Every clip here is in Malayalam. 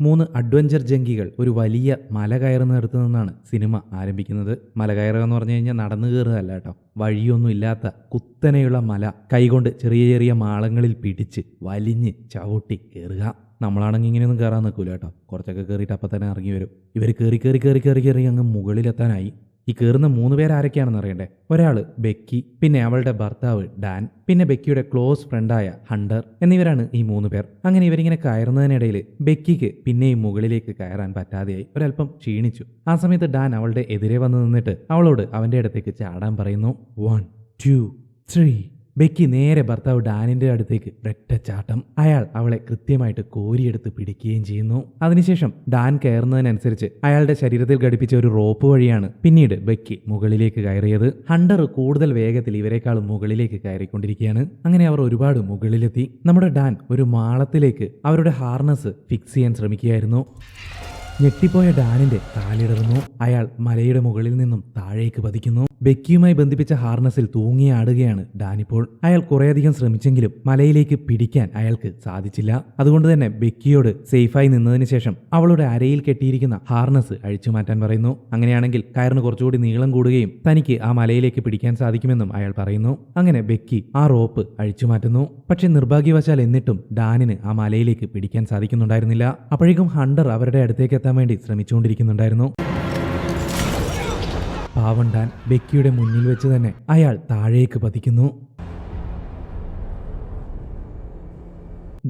മൂന്ന് അഡ്വഞ്ചർ ജംഗികൾ ഒരു വലിയ മല കയറുന്നിടത്ത് നിന്നാണ് സിനിമ ആരംഭിക്കുന്നത്. മല കയറുക എന്ന് പറഞ്ഞു കഴിഞ്ഞാൽ നടന്നു കയറുകയല്ല കേട്ടോ. വഴിയൊന്നും ഇല്ലാത്ത കുത്തനെയുള്ള മല കൈകൊണ്ട് ചെറിയ ചെറിയ മാളങ്ങളിൽ പിടിച്ച് വലിഞ്ഞ് ചവിട്ടി കയറുക. നമ്മളാണെങ്കിൽ ഇങ്ങനെയൊന്നും കയറാൻ നിൽക്കില്ല കേട്ടോ. കുറച്ചൊക്കെ കയറിയിട്ട് അപ്പം തന്നെ ഇറങ്ങി വരും. ഇവർ കയറി കയറി കയറി കയറി കയറി അങ്ങ് മുകളിലെത്താനായി. ഈ കയറുന്ന മൂന്ന് പേർ ആരൊക്കെയാണെന്ന് അറിയണ്ടേ? ഒരാൾ ബെക്കി പിന്നെ അവളുടെ ഭർത്താവ് ഡാൻ പിന്നെ ബെക്കിയുടെ ക്ലോസ് ഫ്രണ്ടായ ഹണ്ടർ എന്നിവരാണ് ഈ മൂന്ന് പേർ. അങ്ങനെ ഇവരിങ്ങനെ കയറുന്നതിനിടയിൽ ബെക്കിക്ക് പിന്നെയും മുകളിലേക്ക് കയറാൻ പറ്റാതെയായി. ഒരല്പം ക്ഷീണിച്ചു. ആ സമയത്ത് ഡാൻ അവളുടെ എതിരെ വന്ന് നിന്നിട്ട് അവളോട് അവന്റെ അടുത്തേക്ക് ചാടാൻ പറയുന്നു. One two three. ബെക്കി നേരെ ഭർത്താവ് ഡാനിന്റെ അടുത്തേക്ക് രക്തച്ചാട്ടം. അയാൾ അവളെ കൃത്യമായിട്ട് കോരിയെടുത്ത് പിടിക്കുകയും ചെയ്യുന്നു. അതിനുശേഷം ഡാൻ കയറുന്നതിനനുസരിച്ച് അയാളുടെ ശരീരത്തിൽ ഘടിപ്പിച്ച ഒരു റോപ്പ് വഴിയാണ് പിന്നീട് ബെക്കി മുകളിലേക്ക് കയറിയത്. ഹണ്ടർ കൂടുതൽ വേഗത്തിൽ ഇവരെക്കാളും മുകളിലേക്ക് കയറിക്കൊണ്ടിരിക്കുകയാണ്. അങ്ങനെ അവർ ഒരുപാട് മുകളിലെത്തി. നമ്മുടെ ഡാൻ ഒരു മാളത്തിലേക്ക് അവരുടെ ഹാർനസ് ഫിക്സ് ചെയ്യാൻ ശ്രമിക്കുകയായിരുന്നു. ഞെട്ടിപ്പോയ ഡാനിന്റെ കാലിടറുന്നു. അയാൾ മലയുടെ മുകളിൽ നിന്നും താഴേക്ക് പതിക്കുന്നു. ബെക്കിയുമായി ബന്ധിപ്പിച്ച ഹാർനസിൽ തൂങ്ങിയാടുകയാണ് ഡാനിപ്പോൾ. അയാൾ കുറേയധികം ശ്രമിച്ചെങ്കിലും മലയിലേക്ക് പിടിക്കാൻ അയാൾക്ക് സാധിച്ചില്ല. അതുകൊണ്ട് തന്നെ ബെക്കിയോട് സേഫായി നിന്നതിന് ശേഷം അവളുടെ അരയിൽ കെട്ടിയിരിക്കുന്ന ഹാർനസ് അഴിച്ചു മാറ്റാൻ പറയുന്നു. അങ്ങനെയാണെങ്കിൽ കയറിന് കുറച്ചുകൂടി നീളം കൂടുകയും തനിക്ക് ആ മലയിലേക്ക് പിടിക്കാൻ സാധിക്കുമെന്നും അയാൾ പറയുന്നു. അങ്ങനെ ബെക്കി ആ റോപ്പ് അഴിച്ചു മാറ്റുന്നു. പക്ഷെ നിർഭാഗ്യവശാൽ എന്നിട്ടും ഡാനിന് ആ മലയിലേക്ക് പിടിക്കാൻ സാധിക്കുന്നുണ്ടായിരുന്നില്ല. അപ്പോഴേക്കും ഹണ്ടർ അവരുടെ അടുത്തേക്ക് എത്താൻ വേണ്ടി ശ്രമിച്ചുകൊണ്ടിരിക്കുന്നുണ്ടായിരുന്നു. പാവം ഡാൻ ബെക്കിയുടെ മുന്നിൽ വെച്ച് തന്നെ അയാൾ താഴേക്ക് പതിക്കുന്നു.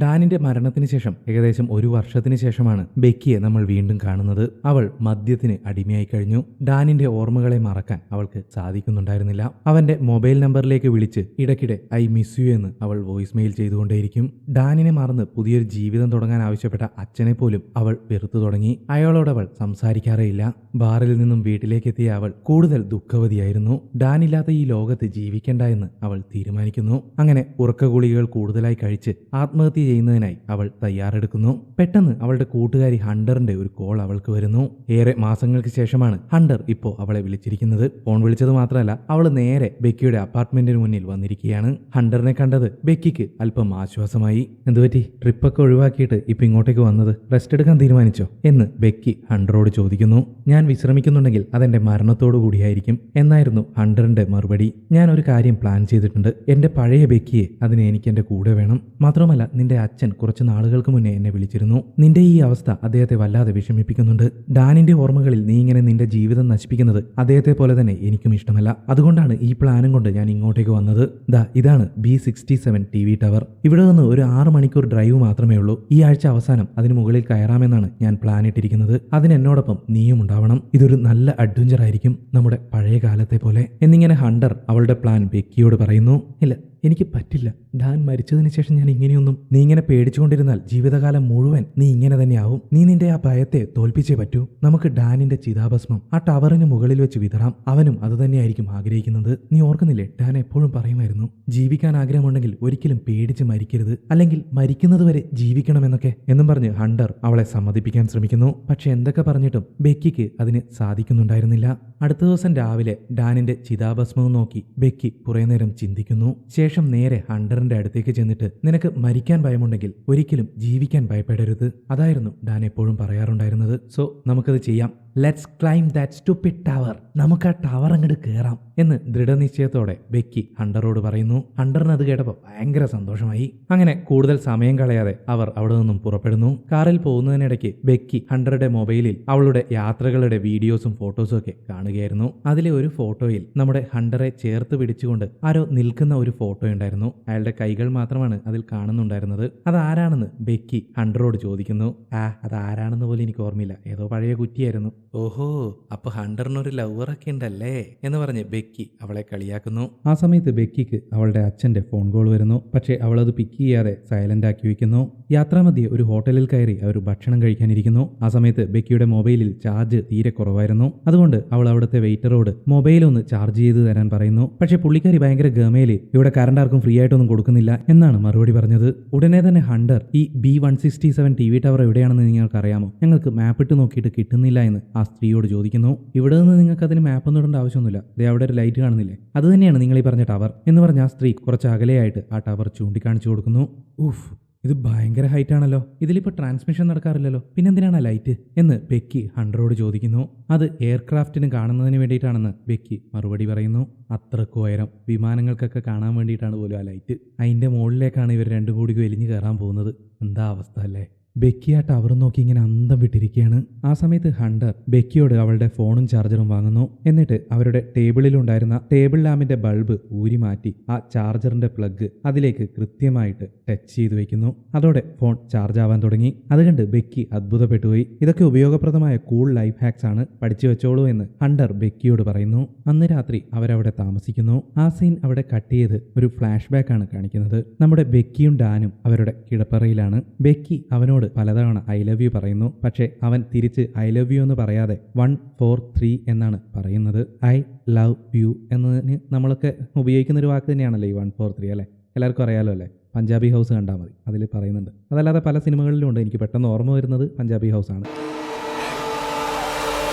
ഡാനിന്റെ മരണത്തിന് ശേഷം ഏകദേശം ഒരു വർഷത്തിന് ശേഷമാണ് ബെക്കിയെ നമ്മൾ വീണ്ടും കാണുന്നത്. അവൾ മദ്യത്തിന് അടിമയായി കഴിഞ്ഞു. ഡാനിന്റെ ഓർമ്മകളെ മറക്കാൻ അവൾക്ക് സാധിക്കുന്നുണ്ടായിരുന്നില്ല. അവന്റെ മൊബൈൽ നമ്പറിലേക്ക് വിളിച്ച് ഇടയ്ക്കിടെ ഐ മിസ് യു എന്ന് അവൾ വോയിസ് മെയിൽ ചെയ്തുകൊണ്ടേയിരിക്കും. ഡാനിനെ മറന്ന് പുതിയൊരു ജീവിതം തുടങ്ങാൻ ആവശ്യപ്പെട്ട അച്ഛനെ പോലും അവൾ വെറുത്തു തുടങ്ങി. അയാളോടവൾ സംസാരിക്കാറേയില്ല. ബാറിൽ നിന്നും വീട്ടിലേക്ക് എത്തിയ അവൾ കൂടുതൽ ദുഃഖവതിയായിരുന്നു. ഡാനില്ലാത്ത ഈ ലോകത്ത് ജീവിക്കണ്ട എന്ന് അവൾ തീരുമാനിക്കുന്നു. അങ്ങനെ ഉറക്ക ഗുളികകൾ കൂടുതലായി കഴിച്ച് ആത്മഹത്യ ചെയ്യുന്നതിനായി അവൾ തയ്യാറെടുക്കുന്നു. പെട്ടെന്ന് അവളുടെ കൂട്ടുകാരി ഹണ്ടറിന്റെ ഒരു കോൾ അവൾക്ക് വരുന്നു. ഏറെ മാസങ്ങൾക്ക് ശേഷമാണ് ഹണ്ടർ ഇപ്പോൾ അവളെ വിളിച്ചിരിക്കുന്നത്. ഫോൺ വിളിച്ചത് മാത്രമല്ല അവൾ നേരെ ബെക്കിയുടെ അപ്പാർട്ട്മെന്റിന് മുന്നിൽ വന്നിരിക്കുകയാണ്. ഹണ്ടറിനെ കണ്ടത് ബെക്കിക്ക് അല്പം ആശ്വാസമായി. എന്തുപറ്റി ട്രിപ്പൊക്കെ ഒഴിവാക്കിയിട്ട് ഇപ്പൊ ഇങ്ങോട്ടേക്ക് വന്നത്? റെസ്റ്റ് എടുക്കാൻ തീരുമാനിച്ചോ? എന്ന് ബെക്കി ഹണ്ടറോട് ചോദിക്കുന്നു. ഞാൻ വിശ്രമിക്കുന്നുണ്ടെങ്കിൽ അതെന്റെ മരണത്തോടു കൂടിയായിരിക്കും. എന്നായിരുന്നു ഹണ്ടറിന്റെ മറുപടി. ഞാൻ ഒരു കാര്യം പ്ലാൻ ചെയ്തിട്ടുണ്ട്. എന്റെ പഴയ ബെക്കിയെ അതിനെ എനിക്ക് എന്റെ കൂടെ വേണം. മാത്രമല്ല നിന്റെ അച്ഛൻ കുറച്ച് നാളുകൾക്ക് മുന്നേ എന്നെ വിളിച്ചിരുന്നു. നിന്റെ ഈ അവസ്ഥ അദ്ദേഹത്തെ വല്ലാതെ വിഷമിപ്പിക്കുന്നുണ്ട്. ഡാനിന്റെ ഓർമ്മകളിൽ നീ ഇങ്ങനെ നിന്റെ ജീവിതം നശിപ്പിക്കുന്നത് അദ്ദേഹത്തെ പോലെ തന്നെ എനിക്കും ഇഷ്ടമല്ല. അതുകൊണ്ടാണ് ഈ പ്ലാനും കൊണ്ട് ഞാൻ ഇങ്ങോട്ടേക്ക് വന്നത്. ദാ ഇതാണ് B sixty seven T V tower. ഇവിടെ നിന്ന് ഒരു ആറ് മണിക്കൂർ ഡ്രൈവ് മാത്രമേ ഉള്ളൂ. ഈ ആഴ്ച അവസാനം അതിന് മുകളിൽ കയറാമെന്നാണ് ഞാൻ പ്ലാൻ ഇട്ടിരിക്കുന്നത്. അതിന് എന്നോടൊപ്പം നീയും ഉണ്ടാവണം. ഇതൊരു നല്ല അഡ്വഞ്ചർ ആയിരിക്കും നമ്മുടെ പഴയ കാലത്തെ പോലെ. എന്നിങ്ങനെ ഹണ്ടർ അവളുടെ പ്ലാൻ ബെക്കിയോട് പറയുന്നു. ഇല്ല എനിക്ക് പറ്റില്ല. ഡാൻ മരിച്ചതിന് ശേഷം ഞാൻ ഇങ്ങനെയൊന്നും നീ ഇങ്ങനെ പേടിച്ചുകൊണ്ടിരുന്നാൽ ജീവിതകാലം മുഴുവൻ നീ ഇങ്ങനെ തന്നെയാവും. നീ നിന്റെ ആ ഭയത്തെ തോൽപ്പിച്ചേ പറ്റൂ. നമുക്ക് ഡാനിന്റെ ചിതാഭസ്മം ആ ടവറിന് മുകളിൽ വെച്ച് വിതറാം. അവനും അത് തന്നെയായിരിക്കും ആഗ്രഹിക്കുന്നത്. നീ ഓർക്കുന്നില്ലേ? ഡാൻ എപ്പോഴും പറയുമായിരുന്നു ജീവിക്കാൻ ആഗ്രഹമുണ്ടെങ്കിൽ ഒരിക്കലും പേടിച്ച് മരിക്കരുത്. അല്ലെങ്കിൽ മരിക്കുന്നതുവരെ ജീവിക്കണമെന്നൊക്കെ എന്നും പറഞ്ഞ് ഹണ്ടർ അവളെ സമ്മതിപ്പിക്കാൻ ശ്രമിക്കുന്നു. പക്ഷെ എന്തൊക്കെ പറഞ്ഞിട്ടും ബെക്കിക്ക് അതിന് സാധിക്കുന്നുണ്ടായിരുന്നില്ല. അടുത്ത ദിവസം രാവിലെ ഡാനിന്റെ ചിതാഭസ്മവും നോക്കി ബെക്കി കുറേ നേരം ചിന്തിക്കുന്നു. ശേഷം നേരെ ഹണ്ടറിന്റെ അടുത്തേക്ക് ചെന്നിട്ട് നിനക്ക് മരിക്കാൻ ഭയമുണ്ടെങ്കിൽ ഒരിക്കലും ജീവിക്കാൻ ഭയപ്പെടരുത്. അതായിരുന്നു ഡാൻ എപ്പോഴും പറയാറുണ്ടായിരുന്നത്. സോ നമുക്കത് ചെയ്യാം. Let's climb that stupid tower നമുക്ക് ആ ടവർ അങ്ങോട്ട് കയറാം എന്ന് ദൃഢനിശ്ചയത്തോടെ ബെക്കി ഹണ്ടറോട് പറയുന്നു. ഹണ്ടറിന് അത് കേട്ടപ്പോൾ ഭയങ്കര സന്തോഷമായി. അങ്ങനെ കൂടുതൽ സമയം കളയാതെ അവർ അവിടെ നിന്നും പുറപ്പെടുന്നു. കാറിൽ പോകുന്നതിനിടയ്ക്ക് ബെക്കി ഹണ്ടറുടെ മൊബൈലിൽ അവളുടെ യാത്രകളുടെ വീഡിയോസും ഫോട്ടോസും ഒക്കെ കാണുകയായിരുന്നു. അതിലെ ഒരു ഫോട്ടോയിൽ നമ്മുടെ ഹണ്ടറെ ചേർത്ത് പിടിച്ചുകൊണ്ട് ആരോ നിൽക്കുന്ന ഒരു ഫോട്ടോ ഉണ്ടായിരുന്നു. അയാളുടെ കൈകൾ മാത്രമാണ് അതിൽ കാണുന്നുണ്ടായിരുന്നത്. അത് ആരാണെന്ന് ബെക്കി ഹണ്ടറോട് ചോദിക്കുന്നു. ആ അത് ആരാണെന്ന് പോലും എനിക്ക് ഓർമ്മയില്ല. ഏതോ പഴയ കുറ്റിയായിരുന്നു. ഓഹോ അപ്പൊ ഹണ്ടറിനൊരു ലവറൊക്കെ ഉണ്ടല്ലേ? എന്ന് പറഞ്ഞ് ബെക്കി അവളെ കളിയാക്കുന്നു. ആ സമയത്ത് ബെക്കിക്ക് അവളുടെ അച്ഛന്റെ ഫോൺ കോൾ വരുന്നു. പക്ഷേ അവൾ അത് പിക്ക് ചെയ്യാതെ സൈലന്റ് ആക്കി വെക്കുന്നു യാത്രാമധ്യേ ഒരു ഹോട്ടലിൽ കയറി അവർ ഭക്ഷണം കഴിക്കാനിരിക്കുന്നു. ആ സമയത്ത് ബെക്കിയുടെ മൊബൈലിൽ ചാർജ് തീരെ കുറവായിരുന്നു. അതുകൊണ്ട് അവൾ അവിടുത്തെ വെയിറ്ററോട് മൊബൈൽ ഒന്ന് ചാർജ് ചെയ്ത് തരാൻ പറയുന്നു. പക്ഷേ പുള്ളിക്കാരി ഭയങ്കര ഗമയിൽ ഇവിടെ കറണ്ട് ആർക്കും ഫ്രീ ആയിട്ടൊന്നും കൊടുക്കുന്നില്ല എന്നാണ് മറുപടി പറഞ്ഞത്. ഉടനെ തന്നെ ഹണ്ടർ ഈ B one sixty seven TV V tower എവിടെയാണെന്ന് നിങ്ങൾക്ക് അറിയാമോ ഞങ്ങൾക്ക് മാപ്പ് ഇട്ട് നോക്കിയിട്ട് കിട്ടുന്നില്ല എന്ന് ആ സ്ത്രീയോട് ചോദിക്കുന്നു ഇവിടെ നിന്ന് നിങ്ങൾക്ക് അതിന് മാപ്പ് ഒന്നും ഇടേണ്ട ആവശ്യമൊന്നുമില്ല. ദേ അവിടെ ഒരു ലൈറ്റ് കാണുന്നില്ലേ? അത് തന്നെയാണ് നിങ്ങൾ ഈ പറഞ്ഞ ടവർ എന്ന് പറഞ്ഞ ആ സ്ത്രീ കുറച്ച് അകലെയായിട്ട് ആ ടവർ ചൂണ്ടിക്കാണിച്ചു കൊടുക്കുന്നു. ഊഫ് ഇത് ഭയങ്കര ഹൈറ്റ് ആണല്ലോ. ഇതിലിപ്പോൾ ട്രാൻസ്മിഷൻ നടക്കാറില്ലല്ലോ. പിന്നെന്തിനാണ് ലൈറ്റ് എന്ന് ബെക്കി ഹണ്ടറോട് ചോദിക്കുന്നു. അത് എയർക്രാഫ്റ്റിന് കാണുന്നതിന് വേണ്ടിയിട്ടാണെന്ന് ബെക്കി മറുപടി പറയുന്നു. അത്രയ്ക്ക് ഉയരം. വിമാനങ്ങൾക്കൊക്കെ കാണാൻ വേണ്ടിയിട്ടാണ് പോലും ആ ലൈറ്റ് അതിന്റെ മുകളിലേക്കാണ് ഇവർ രണ്ടും കൂടി വലിഞ്ഞു കയറാൻ പോകുന്നത്. എന്താ അവസ്ഥ അല്ലേ? ബെക്കി ആ ടവർ നോക്കി ഇങ്ങനെ അന്തം വിട്ടിരിക്കുകയാണ്. ആ സമയത്ത് ഹണ്ടർ ബെക്കിയോട് അവളുടെ ഫോണും ചാർജറും വാങ്ങുന്നു. എന്നിട്ട് അവരുടെ ടേബിളിലുണ്ടായിരുന്ന ടേബിൾ ലാമ്പിന്റെ ബൾബ് ഊരി മാറ്റി ആ ചാർജറിന്റെ പ്ലഗ് അതിലേക്ക് കൃത്യമായിട്ട് ടച്ച് ചെയ്തു വെക്കുന്നു. അതോടെ ഫോൺ ചാർജ് ആവാൻ തുടങ്ങി. അത് കണ്ട് ബെക്കി അത്ഭുതപ്പെട്ടുപോയി ഇതൊക്കെ ഉപയോഗപ്രദമായ കൂൾ ലൈഫ് ഹാക്സ് ആണ്. പഠിച്ചു വെച്ചോളൂ എന്ന് ഹണ്ടർ ബെക്കിയോട് പറയുന്നു. അന്ന് രാത്രി അവരവിടെ താമസിക്കുന്നു. ആ സീൻ അവിടെ കട്ട് ചെയ്ത് ഒരു ഫ്ലാഷ് ബാക്ക് ആണ് കാണിക്കുന്നത്. നമ്മുടെ ബെക്കിയും ഡാനും അവരുടെ കിടപ്പറയിലാണ്. ബെക്കി അവനോട് പലതവണ ഐ ലവ് യു പറയുന്നു. പക്ഷേ അവൻ തിരിച്ച് ഐ ലവ് യു എന്ന് പറയാതെ വൺ ഫോർ ത്രീ എന്നാണ് പറയുന്നത്. ഐ ലവ് യു എന്നതിന് നമ്മളൊക്കെ ഉപയോഗിക്കുന്ന ഒരു വാക്ക് തന്നെയാണല്ലോ ഈ വൺ ഫോർ ത്രീ അല്ലേ? എല്ലാവർക്കും അറിയാലോ അല്ലേ? പഞ്ചാബി ഹൗസ് കണ്ടാൽ മതി. അതിൽ പറയുന്നുണ്ട്. അതല്ലാതെ പല സിനിമകളിലും ഉണ്ട്. എനിക്ക് പെട്ടെന്ന് ഓർമ്മ വരുന്നത് പഞ്ചാബി ഹൗസ് ആണ്.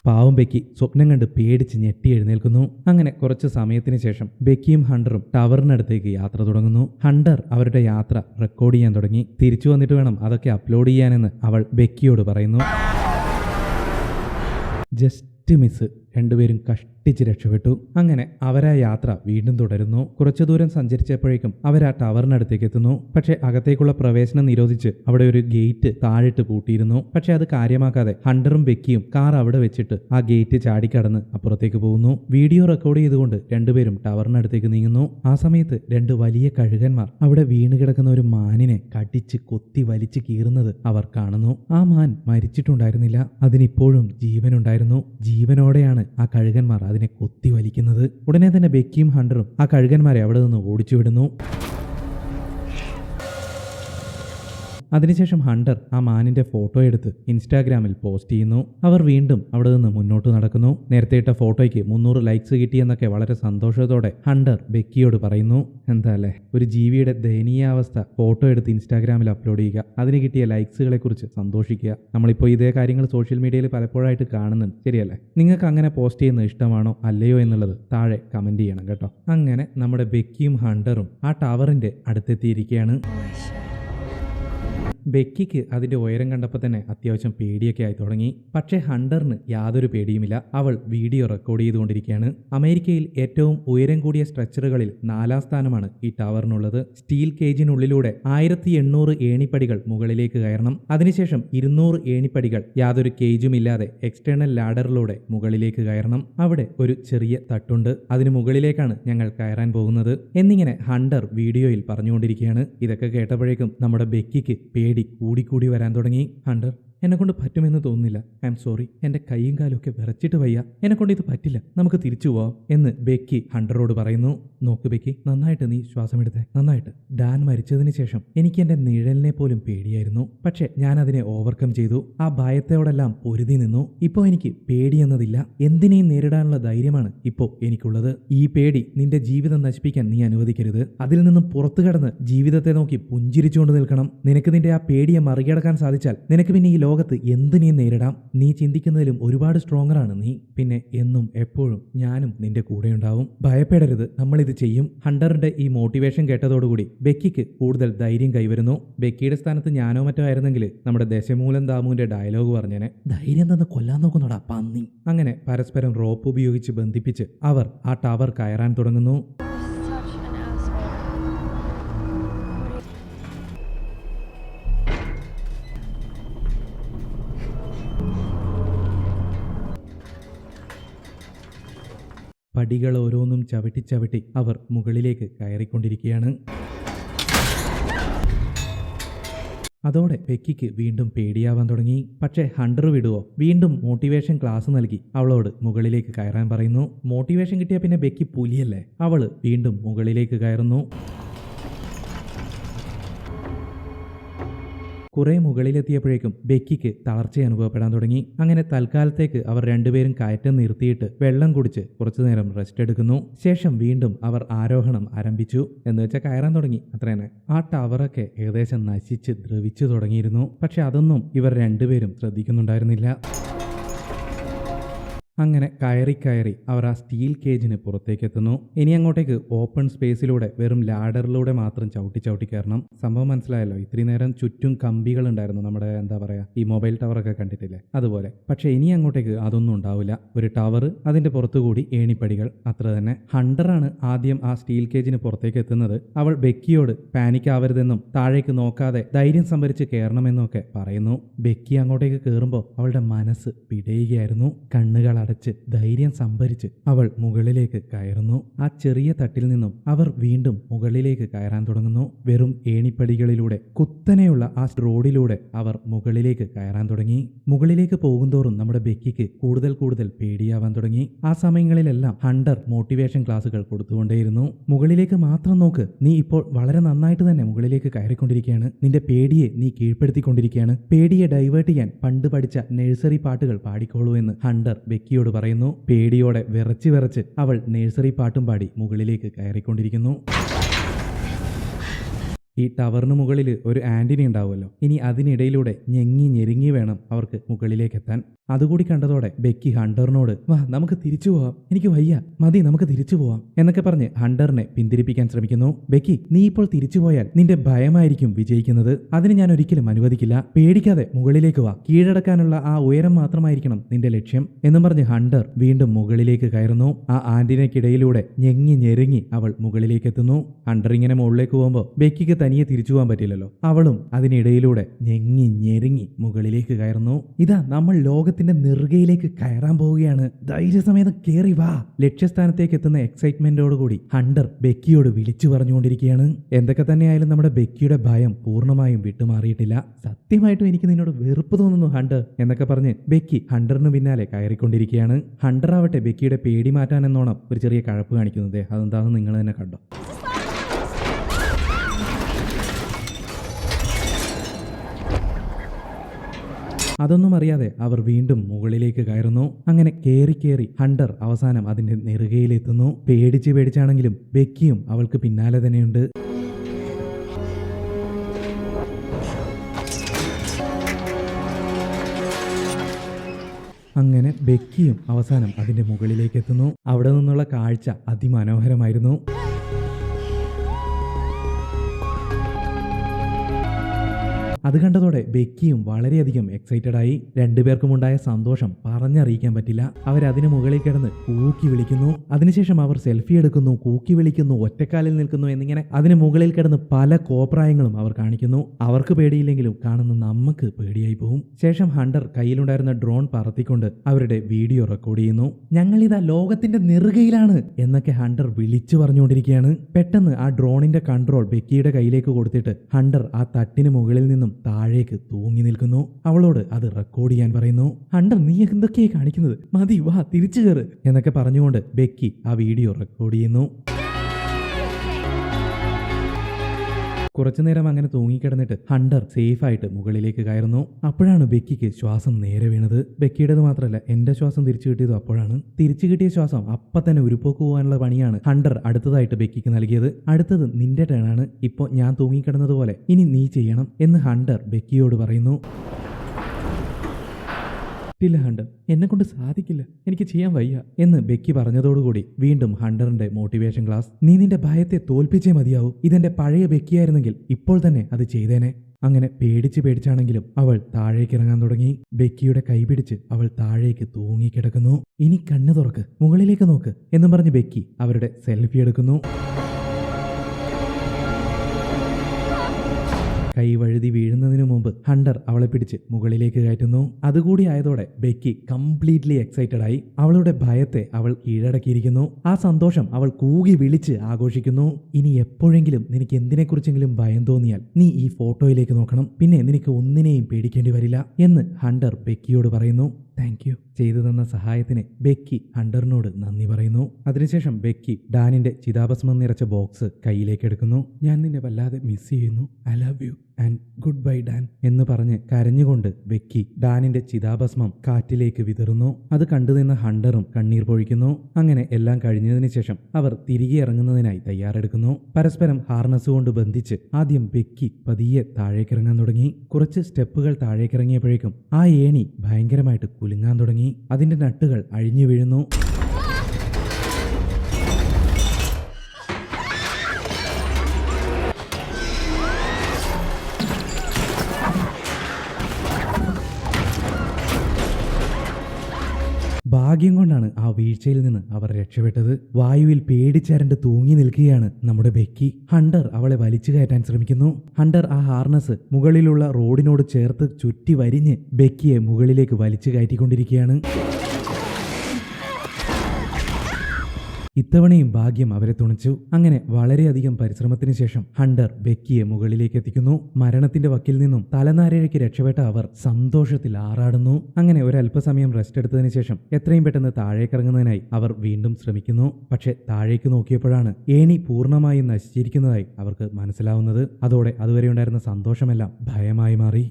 പാവം ബെക്കി സ്വപ്നം കണ്ട് പേടിച്ച് ഞെട്ടി എഴുന്നേൽക്കുന്നു. അങ്ങനെ കുറച്ച് സമയത്തിന് ശേഷം ബെക്കിയും ഹണ്ടറും ടവറിനടുത്തേക്ക് യാത്ര തുടങ്ങുന്നു. ഹണ്ടർ അവരുടെ യാത്ര റെക്കോർഡ് ചെയ്യാൻ തുടങ്ങി. തിരിച്ചു വന്നിട്ട് വേണം അതൊക്കെ അപ്ലോഡ് ചെയ്യാനെന്ന് അവൾ ബെക്കിയോട് പറയുന്നു. ജസ്റ്റ് മിസ് രണ്ടുപേരും കഷ്ടിച്ച് രക്ഷപ്പെട്ടു. അങ്ങനെ അവരാ യാത്ര വീണ്ടും തുടരുന്നു. കുറച്ചു ദൂരം സഞ്ചരിച്ചപ്പോഴേക്കും അവർ ആ ടവറിനടുത്തേക്ക് എത്തുന്നു. പക്ഷേ അകത്തേക്കുള്ള പ്രവേശനം നിരോധിച്ച് അവിടെ ഒരു ഗേറ്റ് താഴിട്ട് പൂട്ടിയിരുന്നു. പക്ഷേ അത് കാര്യമാക്കാതെ ഹണ്ടറും ബെക്കിയും കാർ അവിടെ വെച്ചിട്ട് ആ ഗേറ്റ് ചാടിക്കടന്ന് അപ്പുറത്തേക്ക് പോകുന്നു. വീഡിയോ റെക്കോർഡ് ചെയ്തുകൊണ്ട് രണ്ടുപേരും ടവറിനടുത്തേക്ക് നീങ്ങുന്നു. ആ സമയത്ത് രണ്ട് വലിയ കഴുകന്മാർ അവിടെ വീണ് കിടക്കുന്ന ഒരു മാനിനെ കടിച്ച് കൊത്തി വലിച്ചു കീറുന്നത് അവർ കാണുന്നു. ആ മാൻ മരിച്ചിട്ടുണ്ടായിരുന്നില്ല. അതിനിപ്പോഴും ജീവനുണ്ടായിരുന്നു. ജീവനോടെയാണ് ആ കഴുകന്മാർ അതിനെ കൊത്തി വലിക്കുന്നത്. ഉടനെ തന്നെ ബെക്കിയും ഹണ്ടറും ആ കഴുകന്മാരെ അവിടെ നിന്ന് ഓടിച്ചുവിടുന്നു. അതിനുശേഷം ഹണ്ടർ ആ മാനിന്റെ ഫോട്ടോ എടുത്ത് ഇൻസ്റ്റാഗ്രാമിൽ പോസ്റ്റ് ചെയ്യുന്നു. അവർ വീണ്ടും അവിടെ നിന്ന് മുന്നോട്ട് നടക്കുന്നു. നേരത്തെ ഇട്ട ഫോട്ടോയ്ക്ക് മുന്നൂറ് ലൈക്സ് കിട്ടിയെന്നൊക്കെ വളരെ സന്തോഷത്തോടെ ഹണ്ടർ ബെക്കിയോട് പറയുന്നു. എന്താ അല്ലേ? ഒരു ജീവിയുടെ ദയനീയാവസ്ഥ ഫോട്ടോ എടുത്ത് ഇൻസ്റ്റാഗ്രാമിൽ അപ്ലോഡ് ചെയ്യുക. അതിന് കിട്ടിയ ലൈക്സുകളെ കുറിച്ച് സന്തോഷിക്കുക. നമ്മളിപ്പോൾ ഇതേ കാര്യങ്ങൾ സോഷ്യൽ മീഡിയയിൽ പലപ്പോഴായിട്ട് കാണുന്നുണ്ട്. ശരിയല്ലേ? നിങ്ങൾക്ക് അങ്ങനെ പോസ്റ്റ് ചെയ്യുന്നത് ഇഷ്ടമാണോ? അല്ലയോ എന്നുള്ളത് താഴെ കമന്റ് ചെയ്യണം കേട്ടോ. അങ്ങനെ നമ്മുടെ ബെക്കിയും ഹണ്ടറും ആ ടവറിന്റെ അടുത്തെത്തിയിരിക്കുകയാണ്. ബെക്കിക്ക് അതിന്റെ ഉയരം കണ്ടപ്പോൾ തന്നെ അത്യാവശ്യം പേടിയൊക്കെ ആയി തുടങ്ങി. പക്ഷേ ഹണ്ടറിന് യാതൊരു പേടിയുമില്ല. അവൾ വീഡിയോ റെക്കോർഡ് ചെയ്തുകൊണ്ടിരിക്കുകയാണ്. അമേരിക്കയിൽ ഏറ്റവും ഉയരം കൂടിയ സ്ട്രക്ചറുകളിൽ നാലാം സ്ഥാനമാണ് ഈ ടവറിനുള്ളത്. സ്റ്റീൽ കേജിനുള്ളിലൂടെ ആയിരത്തി എണ്ണൂറ് ഏണിപ്പടികൾ മുകളിലേക്ക് കയറണം. അതിനുശേഷം ഇരുന്നൂറ് ഏണിപ്പടികൾ യാതൊരു കേജുമില്ലാതെ എക്സ്റ്റേണൽ ലാഡറിലൂടെ മുകളിലേക്ക് കയറണം. അവിടെ ഒരു ചെറിയ തട്ടുണ്ട്. അതിനു മുകളിലേക്കാണ് ഞങ്ങൾ കയറാൻ പോകുന്നത്. എന്നിങ്ങനെ ഹണ്ടർ വീഡിയോയിൽ പറഞ്ഞുകൊണ്ടിരിക്കുകയാണ്. ഇതൊക്കെ കേട്ടപ്പോഴേക്കും നമ്മുടെ ബെക്കിക്ക് പേടി കൂടിക്കൂടി വരാൻ തുടങ്ങി ഹണ്ടർ. എന്നെ കൊണ്ട് പറ്റുമെന്ന് തോന്നുന്നില്ല. ഐ എം സോറി എന്റെ കൈയും കാലും ഒക്കെ വിറച്ചിട്ട് വയ്യ. എന്നെ കൊണ്ട് ഇത് പറ്റില്ല. നമുക്ക് തിരിച്ചു പോവാം എന്ന് ബെക്കി ഹണ്ടറോട് പറയുന്നു. നോക്ക് ബെക്കി നന്നായിട്ട് നീ ശ്വാസമെടുത്തേ നന്നായിട്ട്. ഡാൻ മരിച്ചതിന് ശേഷം എനിക്ക് എന്റെ നിഴലിനെ പോലും പേടിയായിരുന്നു. പക്ഷേ ഞാൻ അതിനെ ഓവർകം ചെയ്തു. ആ ഭയത്തോടെല്ലാം പൊരുതി നിന്നു. ഇപ്പോൾ എനിക്ക് പേടിയെന്നതില്ല. എന്തിനേയും നേരിടാനുള്ള ധൈര്യമാണ് ഇപ്പോൾ എനിക്കുള്ളത്. ഈ പേടി നിന്റെ ജീവിതം നശിപ്പിക്കാൻ നീ അനുവദിക്കരുത്. അതിൽ നിന്നും പുറത്തു കടന്ന് ജീവിതത്തെ നോക്കി പുഞ്ചിരിച്ചുകൊണ്ട് നിൽക്കണം. നിനക്ക് നിന്റെ ആ പേടിയെ മറികടക്കാൻ സാധിച്ചാൽ നിനക്ക് പിന്നെ ഈ ലോകത്ത് എന്തിനേയും നേരിടാം. നീ ചിന്തിക്കുന്നതിലും ഒരുപാട് സ്ട്രോങ്ങറാണ് നീ. പിന്നെ എന്നും എപ്പോഴും ഞാനും നിന്റെ കൂടെയുണ്ടാവും ഭയപ്പെടരുത്. നമ്മൾ ഇത് ചെയ്യും. ഹണ്ടറിന്റെ ഈ മോട്ടിവേഷൻ കേട്ടതോടുകൂടി ബെക്കിക്ക് കൂടുതൽ ധൈര്യം കൈവരുന്നു. ബെക്കിയുടെ സ്ഥാനത്ത് ഞാനോ മറ്റോ ആയിരുന്നെങ്കിൽ നമ്മുടെ ദശമൂലം ദാമുവിന്റെ ഡയലോഗ് പറഞ്ഞേനെ ധൈര്യം തന്ന് കൊല്ലാൻ നോക്കുന്നോടാ പന്നി. അങ്ങനെ പരസ്പരം റോപ്പ് ഉപയോഗിച്ച് ബന്ധിപ്പിച്ച് അവർ ആ ടവർ കയറാൻ തുടങ്ങുന്നു. പടികൾ ഓരോന്നും ചവിട്ടി ചവിട്ടി അവർ മുകളിലേക്ക് കയറിക്കൊണ്ടിരിക്കുകയാണ്. അതോടെ ബെക്കിക്ക് വീണ്ടും പേടിയാവാൻ തുടങ്ങി. പക്ഷേ ഹണ്ടർ വിടുവോ? വീണ്ടും മോട്ടിവേഷൻ ക്ലാസ് നൽകി. അവളോട് മുകളിലേക്ക് കയറാൻ പറയുന്നു. മോട്ടിവേഷൻ കിട്ടിയ പിന്നെ ബെക്കി പുലിയല്ലേ? അവൾ വീണ്ടും മുകളിലേക്ക് കയറുന്നു. കുറെ മുകളിലെത്തിയപ്പോഴേക്കും ബെക്കിക്ക് തളർച്ച അനുഭവപ്പെടാൻ തുടങ്ങി. അങ്ങനെ തൽക്കാലത്തേക്ക് അവർ രണ്ടുപേരും കയറ്റം നിർത്തിയിട്ട് വെള്ളം കുടിച്ച് കുറച്ചു നേരം റെസ്റ്റ് എടുക്കുന്നു. ശേഷം വീണ്ടും അവർ ആരോഹണം ആരംഭിച്ചു. എന്ന് വെച്ചാൽ കയറാൻ തുടങ്ങി. അത്രേനെ ആ ടവറൊക്കെ ഏകദേശം നശിച്ച് ദ്രവിച്ചു തുടങ്ങിയിരുന്നു. പക്ഷെ അതൊന്നും ഇവർ രണ്ടുപേരും ശ്രദ്ധിക്കുന്നുണ്ടായിരുന്നില്ല. അങ്ങനെ കയറി കയറി അവർ ആ സ്റ്റീൽ കേജിന് പുറത്തേക്ക് എത്തുന്നു ഇനി അങ്ങോട്ടേക്ക് ഓപ്പൺ സ്പേസിലൂടെ വെറും ലാഡറിലൂടെ മാത്രം ചവിട്ടി ചവിട്ടി കയറണം. സംഭവം മനസ്സിലായല്ലോ? ഇത്രയും നേരം ചുറ്റും കമ്പികൾ ഉണ്ടായിരുന്നു നമ്മുടെ എന്താ പറയാ ഈ മൊബൈൽ ടവറൊക്കെ കണ്ടിട്ടില്ലേ? അതുപോലെ. പക്ഷേ ഇനി അങ്ങോട്ടേക്ക് അതൊന്നും ഉണ്ടാവില്ല. ഒരു ടവർ അതിന്റെ പുറത്തുകൂടി ഏണിപ്പടികൾ അത്ര തന്നെ. ഹണ്ടറാണ് ആദ്യം ആ സ്റ്റീൽ കേജിന് പുറത്തേക്ക് എത്തുന്നത് അവൾ ബെക്കിയോട് പാനിക് ആവരുതെന്നും താഴേക്ക് നോക്കാതെ ധൈര്യം സംഭരിച്ച് കയറണമെന്നും ഒക്കെ പറയുന്നു. ബെക്കി അങ്ങോട്ടേക്ക് കയറുമ്പോൾ അവളുടെ മനസ്സ് പിടയുകയായിരുന്നു. കണ്ണുകൾ അടച്ച് ധൈര്യം സംഭരിച്ച് അവൾ മുകളിലേക്ക് കയറുന്നു. ആ ചെറിയ തട്ടിൽ നിന്നും അവർ വീണ്ടും മുകളിലേക്ക് കയറാൻ തുടങ്ങുന്നു. വെറും ഏണിപ്പടികളിലൂടെ കുത്തനെയുള്ള ആ റോഡിലൂടെ അവർ മുകളിലേക്ക് കയറാൻ തുടങ്ങി. മുകളിലേക്ക് പോകുന്തോറും നമ്മുടെ ബെക്കിക്ക് കൂടുതൽ കൂടുതൽ പേടിയാവാൻ തുടങ്ങി. ആ സമയങ്ങളിലെല്ലാം ഹണ്ടർ മോട്ടിവേഷൻ ക്ലാസുകൾ കൊടുത്തുകൊണ്ടേയിരുന്നു. മുകളിലേക്ക് മാത്രം നോക്ക് നീ ഇപ്പോൾ വളരെ നന്നായിട്ട് തന്നെ മുകളിലേക്ക് കയറിക്കൊണ്ടിരിക്കുകയാണ്. നിന്റെ പേടിയെ നീ കീഴ്പ്പെടുത്തിക്കൊണ്ടിരിക്കുകയാണ്. പേടിയെ ഡൈവേർട്ട് ചെയ്യാൻ പണ്ട് പഠിച്ച നഴ്സറി പാട്ടുകൾ പാടിക്കോളൂ എന്ന് ഹണ്ടർ ബെക്കിയോട് പറയുന്നു പേടിയോടെ വിറച്ച് വിറച്ച് അവൾ നേഴ്സറി പാട്ടും പാടി മുകളിലേക്ക് കയറിക്കൊണ്ടിരിക്കുന്നു. ഈ ടവറിന് മുകളിൽ ഒരു ആന്റിനി ഉണ്ടാവുമല്ലോ. ഇനി അതിനിടയിലൂടെ ഞെങ്ങി ഞെരുങ്ങി വേണം അവർക്ക് മുകളിലേക്ക് എത്താൻ അതുകൂടി കണ്ടതോടെ ബെക്കി ഹണ്ടറിനോട് വാ നമുക്ക് തിരിച്ചു പോവാം. എനിക്ക് വയ്യ. മതി നമുക്ക് തിരിച്ചു പോവാം. എന്നൊക്കെ പറഞ്ഞ് ഹണ്ടറിനെ പിന്തിരിപ്പിക്കാൻ ശ്രമിക്കുന്നു. ബെക്കി നീ ഇപ്പോൾ തിരിച്ചു പോയാൽ നിന്റെ ഭയമായിരിക്കും വിജയിക്കുന്നത്. അതിന് ഞാൻ ഒരിക്കലും അനുവദിക്കില്ല. പേടിക്കാതെ മുകളിലേക്ക് വാ. കീഴടക്കാനുള്ള ആ ഉയരം മാത്രമായിരിക്കണം നിന്റെ ലക്ഷ്യം. എന്നും പറഞ്ഞ് ഹണ്ടർ വീണ്ടും മുകളിലേക്ക് കയറുന്നു. ആ ആന്റിനക്കിടയിലൂടെ ഞെങ്ങി ഞെരുങ്ങി അവൾ മുകളിലേക്ക് എത്തുന്നു ഹണ്ടർ ഇങ്ങനെ മുകളിലേക്ക് പോകുമ്പോൾ ബെക്കിക്ക് തനിയെ തിരിച്ചു പോകാൻ പറ്റില്ലല്ലോ. അവളും അതിനിടയിലൂടെ ഞെങ്ങി ഞെരുങ്ങി മുകളിലേക്ക് കയറുന്നു. ഇതാ നമ്മൾ ലോകത്തിന്റെ നെറുകയിലേക്ക് കയറാൻ പോവുകയാണ്. ധൈര്യസമേതം കേറി വാ. ലക്ഷ്യസ്ഥാനത്തേക്ക് എത്തുന്ന എക്സൈറ്റ്മെന്റോടുകൂടി ഹണ്ടർ ബെക്കിയോട് വിളിച്ചു പറഞ്ഞുകൊണ്ടിരിക്കുകയാണ്. എന്തൊക്കെ തന്നെയായാലും നമ്മുടെ ബെക്കിയുടെ ഭയം പൂർണമായും വിട്ടുമാറിയിട്ടില്ല. സത്യമായിട്ടും എനിക്ക് നിന്നോട് വെറുപ്പ് തോന്നുന്നു ഹണ്ടർ എന്നൊക്കെ പറഞ്ഞ് ബെക്കി ഹണ്ടറിന് പിന്നാലെ കയറിക്കൊണ്ടിരിക്കുകയാണ്. ഹണ്ടർ ആവട്ടെ ബെക്കിയുടെ പേടി മാറ്റാൻ എന്നോണം ഒരു ചെറിയ കഴപ്പ് കാണിക്കുന്നത് അതെന്താണെന്ന് നിങ്ങൾ തന്നെ കണ്ടോ? അതൊന്നും അറിയാതെ അവർ വീണ്ടും മുകളിലേക്ക് കയറുന്നു. അങ്ങനെ കേറി കയറി ഹണ്ടർ അവസാനം അതിന്റെ നെറുകയിലെത്തുന്നു. പേടിച്ച് പേടിച്ചാണെങ്കിലും ബെക്കിയും അവൾക്ക് പിന്നാലെ തന്നെയുണ്ട്. അങ്ങനെ ബെക്കിയും അവസാനം അതിന്റെ മുകളിലേക്ക് എത്തുന്നു. അവിടെ നിന്നുള്ള കാഴ്ച അതിമനോഹരമായിരുന്നു. അത് കണ്ടതോടെ ബെക്കിയും വളരെയധികം എക്സൈറ്റഡ് ആയി. രണ്ടുപേർക്കും ഉണ്ടായ സന്തോഷം പറഞ്ഞറിയിക്കാൻ പറ്റില്ല. അവരതിനു മുകളിൽ കിടന്ന് കൂക്കി വിളിക്കുന്നു. അതിനുശേഷം അവർ സെൽഫി എടുക്കുന്നു കൂക്കി വിളിക്കുന്നു ഒറ്റക്കാലിൽ നിൽക്കുന്നു എന്നിങ്ങനെ അതിന് മുകളിൽ കിടന്ന് പല കോപ്രായങ്ങളും അവർ കാണിക്കുന്നു. അവർക്ക് പേടിയില്ലെങ്കിലും കാണുന്ന നമുക്ക് പേടിയായി പോകും ശേഷം ഹണ്ടർ കയ്യിലുണ്ടായിരുന്ന ഡ്രോൺ പറത്തിക്കൊണ്ട് അവരുടെ വീഡിയോ റെക്കോർഡ് ചെയ്യുന്നു. ഞങ്ങളിതാ ലോകത്തിന്റെ നെറുകയിലാണ് എന്നൊക്കെ ഹണ്ടർ വിളിച്ചു പറഞ്ഞുകൊണ്ടിരിക്കുകയാണ്. പെട്ടെന്ന് ആ ഡ്രോണിന്റെ കൺട്രോൾ ബെക്കിയുടെ കയ്യിലേക്ക് കൊടുത്തിട്ട് ഹണ്ടർ ആ തട്ടിന് മുകളിൽ നിന്നും താഴേക്ക് തൂങ്ങി നിൽക്കുന്നു. അവളോട് അത് റെക്കോർഡ് ചെയ്യാൻ പറയുന്നു. ഹണ്ടർ നീ എന്തൊക്കെയായി കാണിക്കുന്നത്? മതി വാ തിരിച്ചു കയറ് എന്നൊക്കെ പറഞ്ഞുകൊണ്ട് ബെക്കി ആ വീഡിയോ റെക്കോർഡ് ചെയ്യുന്നു. കുറച്ചുനേരം അങ്ങനെ തൂങ്ങിക്കിടന്നിട്ട് ഹണ്ടർ സേഫ് ആയിട്ട് മുകളിലേക്ക് കയറുന്നു. അപ്പോഴാണ് ബെക്കിക്ക് ശ്വാസം നേരെ വീണത്. ബെക്കിയുടേത് മാത്രമല്ല എന്റെ ശ്വാസം തിരിച്ചു കിട്ടിയതും അപ്പോഴാണ്. തിരിച്ചു കിട്ടിയ ശ്വാസം അപ്പൊ തന്നെ ഉരുപ്പോക്ക് പോകാനുള്ള പണിയാണ് ഹണ്ടർ അടുത്തതായിട്ട് ബെക്കിക്ക് നൽകിയത്. അടുത്തത് നിന്റെ ടേണാണ് ഇപ്പോൾ ഞാൻ തൂങ്ങിക്കിടന്നതുപോലെ ഇനി നീ ചെയ്യണം എന്ന് ഹണ്ടർ ബെക്കിയോട് പറയുന്നു. ഇല്ല ഹണ്ടർ. എന്നെ കൊണ്ട് സാധിക്കില്ല. എനിക്ക് ചെയ്യാൻ വയ്യ. എന്ന് ബെക്കി പറഞ്ഞതോടുകൂടി വീണ്ടും ഹണ്ടറിന്റെ മോട്ടിവേഷൻ ക്ലാസ് നീ നിന്റെ ഭയത്തെ തോൽപ്പിച്ചേ മതിയാവൂ. ഇതെന്റെ പഴയ ബെക്കിയായിരുന്നെങ്കിൽ ഇപ്പോൾ തന്നെ അത് ചെയ്തേനെ. അങ്ങനെ പേടിച്ച് പേടിച്ചാണെങ്കിലും അവൾ താഴേക്ക് ഇറങ്ങാൻ തുടങ്ങി. ബെക്കിയുടെ കൈ പിടിച്ച് അവൾ താഴേക്ക് തൂങ്ങിക്കിടക്കുന്നു. ഇനി കണ്ണു തുറക്ക്. മുകളിലേക്ക് നോക്ക് എന്നും പറഞ്ഞ് ബെക്കി അവരുടെ സെൽഫി എടുക്കുന്നു. കൈ വഴുതി വീഴുന്നതിന് മുമ്പ് ഹണ്ടർ അവളെ പിടിച്ച് മുകളിലേക്ക് കയറ്റുന്നു. അതുകൂടി ആയതോടെ ബെക്കി കംപ്ലീറ്റ്ലി എക്സൈറ്റഡ് ആയി അവളുടെ ഭയത്തെ അവൾ കീഴടക്കിയിരിക്കുന്നു. ആ സന്തോഷം അവൾ കൂകി വിളിച്ച് ആഘോഷിക്കുന്നു. ഇനി എപ്പോഴെങ്കിലും നിനക്ക് എന്തിനെക്കുറിച്ചെങ്കിലും ഭയം തോന്നിയാൽ നീ ഈ ഫോട്ടോയിലേക്ക് നോക്കണം. പിന്നെ നിനക്ക് ഒന്നിനെയും പേടിക്കേണ്ടി വരില്ല എന്ന് ഹണ്ടർ ബെക്കിയോട് പറയുന്നു. താങ്ക് യു ചെയ്തു തന്ന സഹായത്തിന് ബെക്കി ഹണ്ടറിനോട് നന്ദി പറയുന്നു. അതിനുശേഷം ബെക്കി ഡാനിന്റെ ചിതാഭസ്മം നിറച്ച ബോക്സ് കയ്യിലേക്ക് എടുക്കുന്നു. ഞാൻ നിന്നെ വല്ലാതെ മിസ് ചെയ്യുന്നു. I love you and good bye Dan എന്ന് പറഞ്ഞ് കരഞ്ഞുകൊണ്ട് വെക്കി ഡാനിന്റെ ചിതാഭസ്മം കാറ്റിലേക്ക് വിതറുന്നു. അത് കണ്ടുനിന്ന ഹണ്ടറും കണ്ണീർ പൊഴിക്കുന്നു. അങ്ങനെ എല്ലാം കഴിഞ്ഞതിന് ശേഷം അവർ തിരികെ ഇറങ്ങുന്നതിനായി തയ്യാറെടുക്കുന്നു. പരസ്പരം ഹാർനസ് കൊണ്ട് ബന്ധിച്ച് ആദ്യം വെക്കി പതിയെ താഴേക്കിറങ്ങാൻ തുടങ്ങി. കുറച്ച് സ്റ്റെപ്പുകൾ താഴേക്കിറങ്ങിയപ്പോഴേക്കും ആ ഏണി ഭയങ്കരമായിട്ട് കുലുങ്ങാൻ തുടങ്ങി. അതിന്റെ നട്ടുകൾ അഴിഞ്ഞു വീഴുന്നു. ആ വീഴ്ചയിൽ നിന്ന് അവർ രക്ഷപ്പെട്ടത്. വായുവിൽ പേടിച്ചരണ്ട് തൂങ്ങി നിൽക്കുകയാണ് നമ്മുടെ ബെക്കി. ഹണ്ടർ അവളെ വലിച്ചു കയറ്റാൻ ശ്രമിക്കുന്നു. ഹണ്ടർ ആ ഹാർനസ് മുകളിലുള്ള റോഡിനോട് ചേർത്ത് ചുറ്റി വരിഞ്ഞ് ബെക്കിയെ മുകളിലേക്ക് വലിച്ചു കയറ്റിക്കൊണ്ടിരിക്കുകയാണ്. ഇത്തവണയും ഭാഗ്യം അവരെ തുണച്ചു. അങ്ങനെ വളരെയധികം പരിശ്രമത്തിന് ശേഷം ഹണ്ടർ ബെക്കിയെ മുകളിലേക്ക് എത്തിക്കുന്നു. മരണത്തിന്റെ വക്കിൽ നിന്നും തലനാരിഴയ്ക്ക് രക്ഷപ്പെട്ട അവർ സന്തോഷത്തിൽ ആറാടുന്നു. അങ്ങനെ ഒരല്പസമയം റെസ്റ്റ് എടുത്തതിന് ശേഷം എത്രയും പെട്ടെന്ന് താഴേക്കിറങ്ങുന്നതിനായി അവർ വീണ്ടും ശ്രമിക്കുന്നു. പക്ഷെ താഴേക്ക് നോക്കിയപ്പോഴാണ് ഏണി പൂർണമായും നശിച്ചിരിക്കുന്നതായി അവർക്ക് മനസ്സിലാവുന്നത്. അതോടെ അതുവരെ ഉണ്ടായിരുന്ന സന്തോഷമെല്ലാം ഭയമായി മാറി.